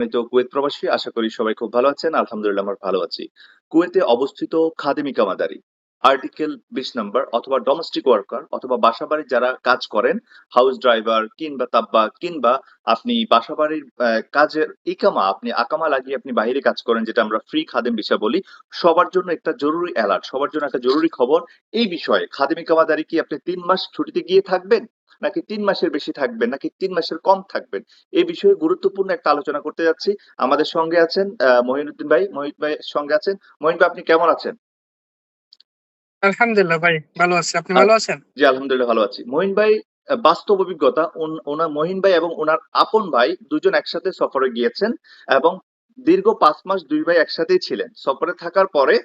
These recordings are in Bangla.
আমি তো কুয়েত প্রবাসী, আশা করি সবাই খুব ভালো আছেন। আলহামদুলিল্লাহ, আমরা ভালো আছি। কুয়েতে অবস্থিত খাদেমি কামাদারি আর্টিকেল বিশ নাম্বার অথবা ডোমেস্টিক ওয়ার্কার অথবা বাসাবাড়ির যারা কাজ করেন হাউস ড্রাইভার কিংবা তাব্বা, কিংবা আপনি বাসাবাড়ির কাজের ইকামা, আপনি আকামা লাগিয়ে আপনি বাইরে কাজ করেন, যেটা আমরা ফ্রি খাদেম বিষয় বলি, সবার জন্য একটা জরুরি অ্যালার্ট সবার জন্য একটা জরুরি খবর। এই বিষয়ে খাদেমি কামাদারি কি আপনি তিন মাস ছুটিতে গিয়ে থাকবেন? নাকি তিন মাসের বেশি থাকবেন নাকি তিন মাসের কম থাকবেন? এই বিষয়ে গুরুত্বপূর্ণ একটা আলোচনা করতে যাচ্ছি। আমাদের সঙ্গে আছেন মহিনুদ্দিন ভাই। মহিত ভাই সঙ্গে আছেন। মহিন ভাই আপনি কেমন আছেন? আলহামদুলিল্লাহ ভাই ভালো আছি। আপনি ভালো আছেন? জি আলহামদুলিল্লাহ ভালো আছি। মহিন ভাই বাস্তব অভিজ্ঞতা ওন- ওনার মহিন ভাই এবং ওনার আপন ভাই দুজন একসাথে সফরে গিয়েছেন এবং দীর্ঘ পাঁচ মাস দুই ভাই একসাথেই ছিলেন। সফরে থাকার পরে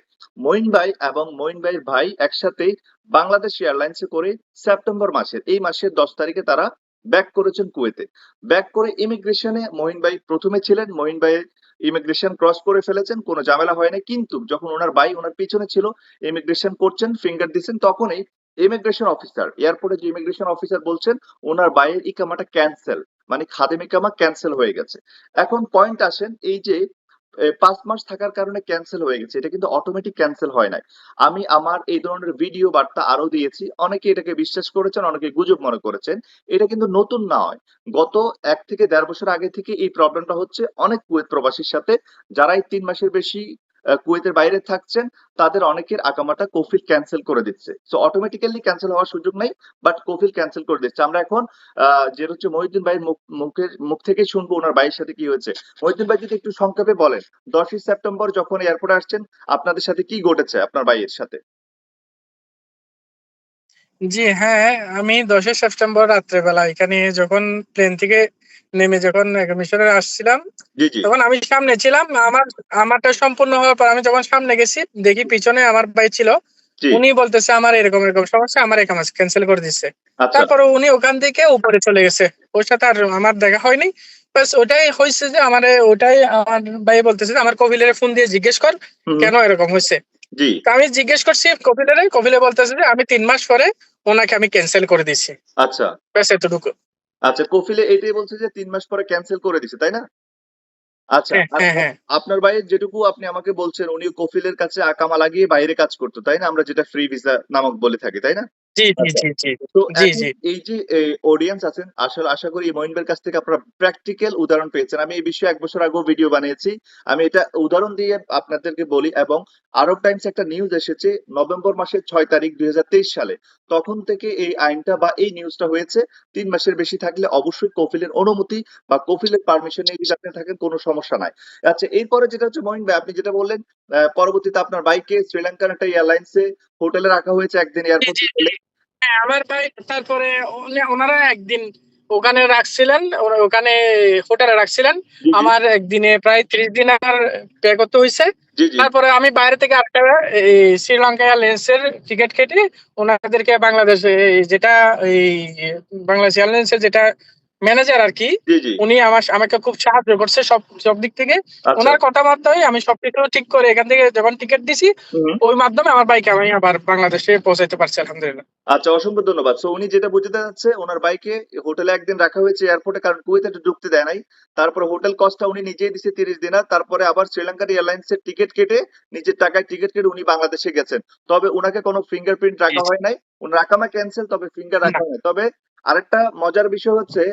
মহিন ভাই এবং মহিন ভাইয়ের ভাই একসাথে বাংলাদেশ এয়ারলাইন্সে করে সেপ্টেম্বর মাসের, এই মাসের দশ তারিখে তারা ব্যাক করেছেন কুয়েতে। ব্যাক করে ইমিগ্রেশনে মহিন ভাই প্রথমে ছিলেন মহিন ভাই ইমিগ্রেশন ক্রস করে ফেলেছেন, কোনো ঝামেলা হয়নি। কিন্তু যখন ওনার ভাই ওনার পিছনে ছিল, ইমিগ্রেশন করছেন, ফিঙ্গার দিচ্ছেন তখনই ইমিগ্রেশন অফিসার, এয়ারপোর্টে যে ইমিগ্রেশন অফিসার বলছেন, ওনার বাইরের ইকামাটা ক্যান্সেল। মানে খাদেম ইকামা ক্যান্সেল হয়ে গেছে। এখন পয়েন্ট আসেন এই যে পাঁচ মাস থাকার কারণে ক্যান্সেল হয়ে গেছে, এটা কিন্তু অটোমেটিক ক্যান্সেল হয় নাই। আমি আমার এই ধরনের ভিডিও বার্তা আরও দিয়েছি, অনেকে এটাকে বিশ্বাস করেছেন, অনেকে গুজব মনে করেছেন, এটা কিন্তু নতুন নয় গত এক থেকে দেড় বছর আগে থেকে এই প্রবলেমটা হচ্ছে অনেক কুয়েত প্রবাসীর সাথে যারা এই তিন মাসের বেশি কুয়েতের বাইরে থাকছেন, তাদের অনেকের আকামাটা কোফিল ক্যান্সেল করে দিচ্ছে। সো অটোমেটিক্যালি ক্যান্সেল হওয়ার সুযোগ নাই বাট কোফিল ক্যান্সেল করে দিচ্ছে। আমরা এখন যে হচ্ছে মহিউদ্দিন ভাইয়ের মুখ, মুখের, মুখ থেকে শুনব ওনার ভাইয়ের সাথে কি হয়েছে। মহিউদ্দিন ভাই যদি একটু সংক্ষেপে বলেন, দশই সেপ্টেম্বর যখন এয়ারপোর্টে আসছেন, আপনাদের সাথে কি ঘটেছে আপনার ভাইয়ের সাথে? জি হ্যাঁ আমি দশই সেপ্টেম্বর রাত্রেবেলা এখানে যখন প্লেন থেকে নেমে যখন মিশনে আসছিলাম জি জি। তখন আমি সামনে ছিলাম আমার আমারটা সম্পূর্ণ হওয়ার পর আমি যখন সামনে গেছি দেখি পিছনে আমার ভাই ছিল। জি। উনি বলতেছে আমার এরকম এরকম সমস্যা আমার এখানে ক্যান্সেল করে দিচ্ছে আচ্ছা। তারপরে উনি ওখান থেকে উপরে চলে গেছে। ওর সাথে আর আমার দেখা হয়নি। বাস ওটাই হয়েছে যে আমার ওটাই আমার ভাই বলতেছে যে আমার কপিলের ফোন দিয়ে জিজ্ঞেস কর হুম, কেন এরকম হয়েছে জি। আমি জিজ্ঞেস করছি কপিলের কপিলে বলতেছে যে আমি তিন মাস পরে ওনাকে আমি ক্যান্সেল করে দিছি। আচ্ছা। ব্যাস এতটুকু। আচ্ছা কফিলে এটাই বলছে যে তিন মাস পরে ক্যান্সেল করে দিছে তাই না? আচ্ছা হ্যাঁ হ্যাঁ হ্যাঁ। আপনার ভাই যেটুকু আপনি আমাকে বলছেন উনি কফিলের কাছে আকামা লাগিয়ে বাইরে কাজ করতো তাই না? আমরা যেটা ফ্রি ভিসা নামক বলে থাকি তাই না? জি জি জি জি। তো জি, এখন জি। এই যে অডিয়েন্স আছেন আসলে আশা করি ভাইয়ের কাছ থেকে আপনারা প্র্যাকটিক্যাল উদাহরণ পেয়েছেন। আমি এই বিষয়ে এক বছর আগেও ভিডিও বানিয়েছি। আমি এটা উদাহরণ দিয়ে আপনাদেরকে বলি এবং আরব টাইমস একটা নিউজ এসেছে নভেম্বর মাসের তারিখ সালে। তখন থেকে এই আইনটা বা এই নিউজটা হয়েছে। তিন মাসের বেশি থাকলে অবশ্যই কফিলের অনুমতি বা কফিলের পারমিশন নিয়ে যদি আপনি থাকেন কোনো সমস্যা নাই। আচ্ছা এরপরে যেটা হচ্ছে মহিন ভাই আপনি যেটা বললেন পরবর্তীতে আপনার বাইকে শ্রীলঙ্কার একটা এয়ারলাইন্সে হোটেলে রাখা হয়েছে একদিন জি, এয়ারপোর্টে জি, জি। আমার ভাই তারপরে ওনারা একদিন ওখানে রাখছিলেন ওখানে হোটেলে রাখছিলেন। আমার একদিনে প্রায় ত্রিশ দিন আর পে করতে হয়েছে তারপরে আমি বাইরে থেকে আটটা শ্রীলঙ্কা শ্রীলঙ্কা এয়ারলাইন্সের টিকিট কেটে ওনাদেরকে বাংলাদেশে যেটা এই বাংলাদেশ এয়ারলাইন্সের যেটা ম্যানেজার আর কি উনি আমার আমাকে খুব সাহায্য করছে সব সব দিক থেকে। আচ্ছা। ওনার কথাবার্তায় আমি সবকিছু ঠিক করে এখান থেকে যখন টিকিট দিছি ওই মাধ্যমে আমার বাইকে আমি আবার বাংলাদেশে পৌঁছাইতে পারছি আলহামদুলিল্লাহ। আচ্ছা অসংখ্য ধন্যবাদ। সো উনি যেটা বুঝতে যাচ্ছে ওনার বাইকে হোটেলে একদিন রাখা হয়েছে এয়ারপোর্টে কারণ কুয়েতে ঢুকতে দেয় নাই। তারপরে হোটেল কস্টটা উনি নিজেই দিছে তিরিশ দিনার। তারপরে আবার শ্রীলঙ্কার এয়ারলাইন্স এর টিকিট কেটে নিজের টাকায় টিকিট কেটে উনি বাংলাদেশে গেছেন। তবে ওনাকে কোনো ফিঙ্গারপ্রিন্ট রাখা হয় নাই। ওনার রাখামা ক্যান্সেল তবে ফিঙ্গার রাখা হয়। তবে আরেকটা মজার বিষয় হচ্ছে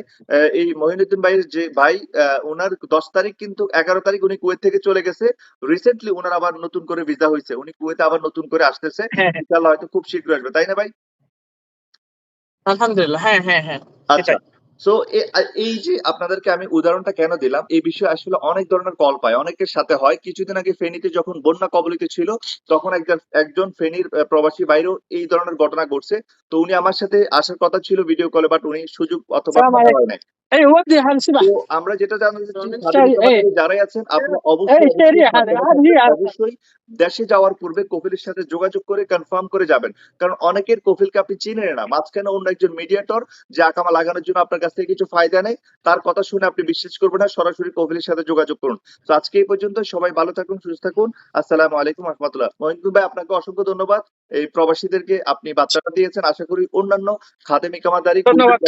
এই মহিনুদ্দিন ভাইয়ের যে ভাই আহ, ওনার দশ তারিখ কিন্তু এগারো তারিখ উনি কুয়েত থেকে চলে গেছে। রিসেন্টলি ওনার আবার নতুন করে ভিসা হয়েছে। উনি কুয়েতে আবার নতুন করে আসতেছে। হ্যাঁ হ্যাঁ। ইনশাল্লাহ হয়তো খুব শীঘ্র আসবে। তাই না ভাই? আলহামদুলিল্লাহ। হ্যাঁ হ্যাঁ হ্যাঁ। আচ্ছা। সো এই যে আপনাদেরকে আমি উদাহরণটা কেন দিলাম এই বিষয়ে আসলে অনেক ধরনের কল পায়। অনেকের সাথে হয় কিছুদিন আগে ফেনীতে যখন বন্যা কবলিত ছিল তখন একজন একজন ফেনীর প্রবাসী বাইরেও এই ধরনের ঘটনা ঘটছে। তো উনি আমার সাথে আসার কথা ছিল ভিডিও কলে বাট উনি সুযোগ অথবা নাই। আমরা যেটা যারাই আছেন আপনারা অবশ্যই দেশে যাওয়ার পূর্বে কফিলের সাথে যোগাযোগ করে কনফার্ম করে যাবেন। কারণ অনেকের কফিলকে আপনি চিনেন না। মাঝখানে অন্য একজন মিডিয়েটর যে আকামা লাগানোর জন্য আপনার কাছ থেকে কিছু ফায়দা নেই তার কথা শুনে আপনি বিশ্বাস করবেন না সরাসরি কফিলের সাথে যোগাযোগ করুন। তো আজকে এই পর্যন্ত সবাই ভালো থাকুন সুস্থ থাকুন। আসসালামু আলাইকুম রহমতুল্লাহ। মহিন্দু ভাই আপনাকে অসংখ্য ধন্যবাদ। এই প্রবাসীদেরকে আপনি বার্তাটা দিয়েছেন। আশা করি অন্যান্য খাদেমি কামাদারি ধন্যবাদ।